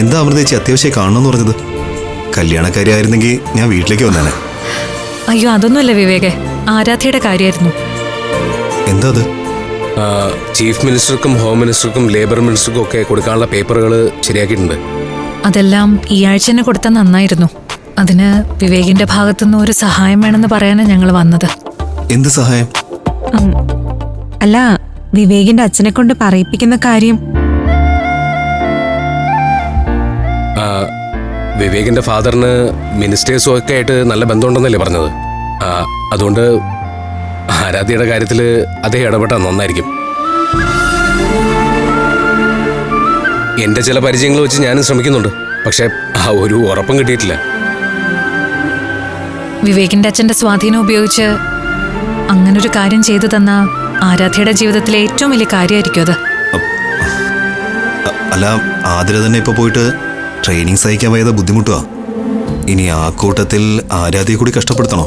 എന്താ അമൃതേച്ചി അത്യാവശ്യം കാണണമെന്ന് പറഞ്ഞത്? കല്യാണക്കാരിയായിരുന്നെങ്കിൽ ഞാൻ വീട്ടിലേക്ക് വന്നേനെ. അയ്യോ അതൊന്നുമല്ല വിവേകെ. ആരാധ്യയുടെ കാര്യമായിരുന്നു എന്താ അത്? ചീഫ് മിനിസ്റ്റർക്കും ഹോം മിനിസ്റ്റർക്കും ലേബർ മിനിസ്റ്റർക്കും ഒക്കെ കൊടുക്കാനുള്ള പേപ്പറുകൾ ശരിയാക്കിയിട്ടുണ്ട്. അതെല്ലാം ഈ ആഴ്ച തന്നെ കൊടുത്താൽ നന്നായിരുന്നു. അതിന് വിവേകിന്റെ ഭാഗത്തുനിന്ന് ഒരു സഹായം വേണമെന്ന് പറയാനാണ് ഞങ്ങൾ വന്നത്. എന്ത് സഹായം. അല്ല വിവേകിന്റെ അച്ഛനെ കൊണ്ട് പറയിപ്പിക്കുന്ന കാര്യം വിവേകിന്റെ ഫാദറിന് മിനിസ്റ്റേഴ്സും ഒക്കെ ആയിട്ട് നല്ല ബന്ധമുണ്ടെന്നല്ലേ പറഞ്ഞത്? അതുകൊണ്ട് ആരാധ്യയുടെ കാര്യത്തിൽ അദ്ദേഹം ഇടപെട്ടാൽ നന്നായിരിക്കും. എന്റെ ചില പരിചയങ്ങൾ വെച്ച് ഞാനും ശ്രമിക്കുന്നുണ്ട്. പക്ഷേ ആ ഒരു ഉറപ്പും കിട്ടിയിട്ടില്ല. വിവേകിന്റെ അച്ഛന്റെ സ്വാധീനം ഉപയോഗിച്ച് അങ്ങനൊരു കാര്യം ചെയ്തു തന്ന ആരാധ്യയുടെ ജീവിതത്തിലെ ഏറ്റവും വലിയ കാര്യമായിരിക്കും അത്. അല്ല ആതിര തന്നെ ഇപ്പൊ പോയിട്ട് ട്രെയിനിങ് സഹിക്കാൻ വയ്യാതെ ബുദ്ധിമുട്ടുവാ. ഇനി ആ കൂട്ടത്തിൽ ആരാധ്യയെ കൂടി കഷ്ടപ്പെടുത്തണോ?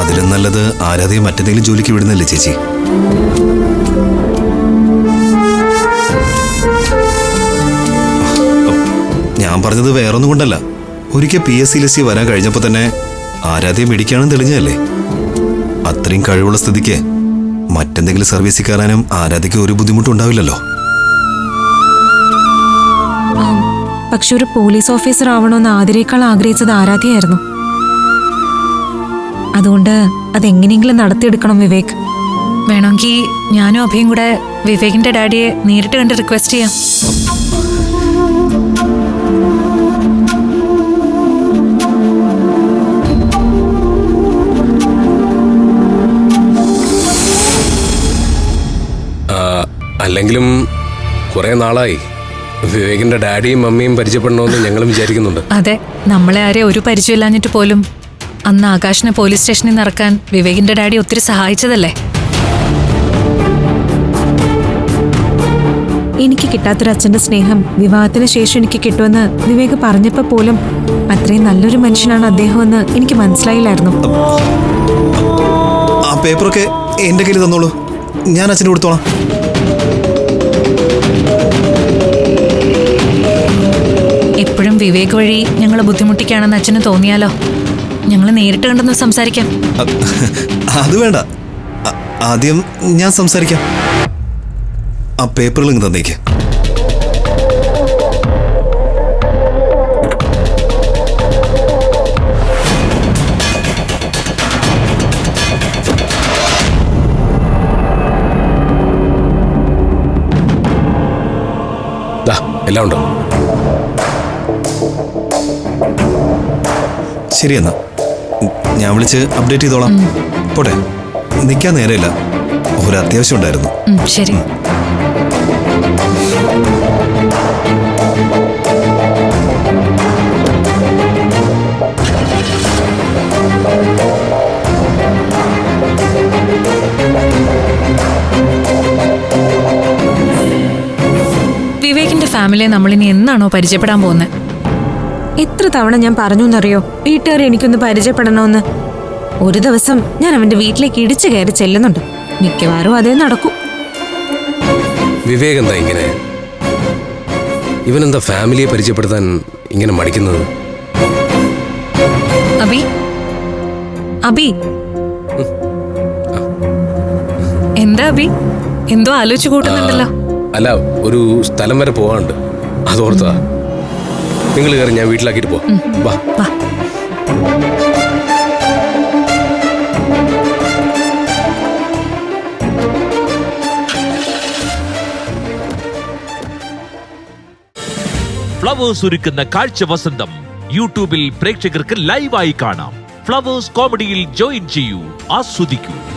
അതിലും നല്ലത് ആരാധ്യയെ മറ്റെന്തെങ്കിലും ജോലിക്ക് വിടുന്നല്ലേ ചേച്ചി? ഞാൻ പറഞ്ഞത് വേറൊന്നും കൊണ്ടല്ല. ഒരിക്കൽ പി എസ് സി ലിസ്റ്റ് വരാൻ കഴിഞ്ഞപ്പോൾ തന്നെ ആരാധ്യ മിടിക്കാണെന്ന് തെളിഞ്ഞതല്ലേ? അത്രയും കഴിവുള്ള സ്ഥിതിക്ക് മറ്റെന്തെങ്കിലും സർവീസിൽ കയറാനും ആരാധ്യക്ക് ഒരു ബുദ്ധിമുട്ടും ഉണ്ടാവില്ലല്ലോ. പക്ഷെ ഒരു പോലീസ് ഓഫീസർ ആവണമെന്ന് ആതിരേക്കാൾ ആഗ്രഹിച്ചത് ആരാധ്യയായിരുന്നു. അതുകൊണ്ട് അതെങ്ങനെയെങ്കിലും നടത്തിയെടുക്കണം വിവേക്. വേണമെങ്കിൽ ഞാനും അഭയും കൂടെ വിവേകിന്റെ ഡാഡിയെ നേരിട്ട് കണ്ട് റിക്വസ്റ്റ് ചെയ്യാം. അല്ലെങ്കിലും കുറെ നാളായി. വിവേകിന്റെ ഡാഡിയും മമ്മിയും പരിചയപ്പെടണമെന്ന് ഞങ്ങൾ വിചാരിക്കുന്നുണ്ട്. അതെ നമ്മളെ ആരെ ഒരു പരിചയമില്ലാഞ്ഞിട്ട് പോലും അന്ന് ആകാശിനെ പോലീസ് സ്റ്റേഷനിൽ നിന്ന് ഇറക്കാൻ വിവേകിന്റെ ഡാഡി ഒത്തിരി സഹായിച്ചതല്ലേ? എനിക്ക് കിട്ടാത്തൊരു അച്ഛന്റെ സ്നേഹം വിവാഹത്തിന് ശേഷം എനിക്ക് കിട്ടുമെന്ന് വിവേക് പറഞ്ഞപ്പോ പോലും അത്രയും നല്ലൊരു മനുഷ്യനാണ് അദ്ദേഹം എന്ന് എനിക്ക് മനസ്സിലായില്ലായിരുന്നു. ആ പേപ്പറൊക്കെ എന്റെ കയ്യിൽ തന്നോളൂ. ഞാൻ അച്ഛന് കൊടുത്തോളാം വിവേക് വഴി ഞങ്ങളെ ബുദ്ധിമുട്ടിക്കാണെന്ന് അച്ഛന് തോന്നിയാലോ? ഞങ്ങൾ നേരിട്ട് കണ്ടെന്ന് സംസാരിക്കാം. അത് വേണ്ട. ആദ്യം ഞാൻ സംസാരിക്കാം. ആ പേപ്പറിൽ ഇങ്ങ് തന്നേക്ക്. ദാ എല്ലാം ഉണ്ട്? ശരി എന്നാ ഞാൻ വിളിച്ച് അപ്ഡേറ്റ് ചെയ്തോളാം. പോട്ടെ. നിൽക്കാൻ നേരമില്ല. ഒരു അത്യാവശ്യം ഉണ്ടായിരുന്നു. ശരി. വിവേകിന്റെ ഫാമിലിയെ നമ്മളിനി എന്നാണോ പരിചയപ്പെടാൻ പോകുന്നത്? എത്ര തവണ ഞാൻ പറഞ്ഞു എന്നറിയോ വീട്ടുകാരെ എനിക്കൊന്ന് പരിചയപ്പെടണമെന്ന്. ഒരു ദിവസം ഞാൻ അവന്റെ വീട്ടിലേക്ക് ഇടിച്ചു കയറി ചെല്ലുന്നുണ്ട്. മിക്കവാറും അതേ നടക്കൂ. വിവേക് എന്താ ഇങ്ങനെ? ഇവനെന്താ ഫാമിലിയെ പരിചയപ്പെടുത്താൻ ഇങ്ങനെ മടിക്കുന്നത്? അബി? അബി? എന്താ അബി? എന്തോ ആലോചിച്ചു കൂട്ടുന്നുണ്ടല്ലോ. അല്ല ഒരു സ്ഥലം വരെ പോകാനുണ്ട്. അതോർത്താ. നിങ്ങൾ കയറി ഞാൻ വീട്ടിലാക്കിയിട്ട് പോ വാ. വാ. ഫ്ലവേഴ്സ് ഒരുക്കുന്ന കാഴ്ച വസന്തം യൂട്യൂബിൽ പ്രേക്ഷകർക്ക് ലൈവായി കാണാം. ഫ്ലവേഴ്സ് കോമഡിയിൽ ജോയിൻ ചെയ്യൂ. ആസ്വദിക്കൂ.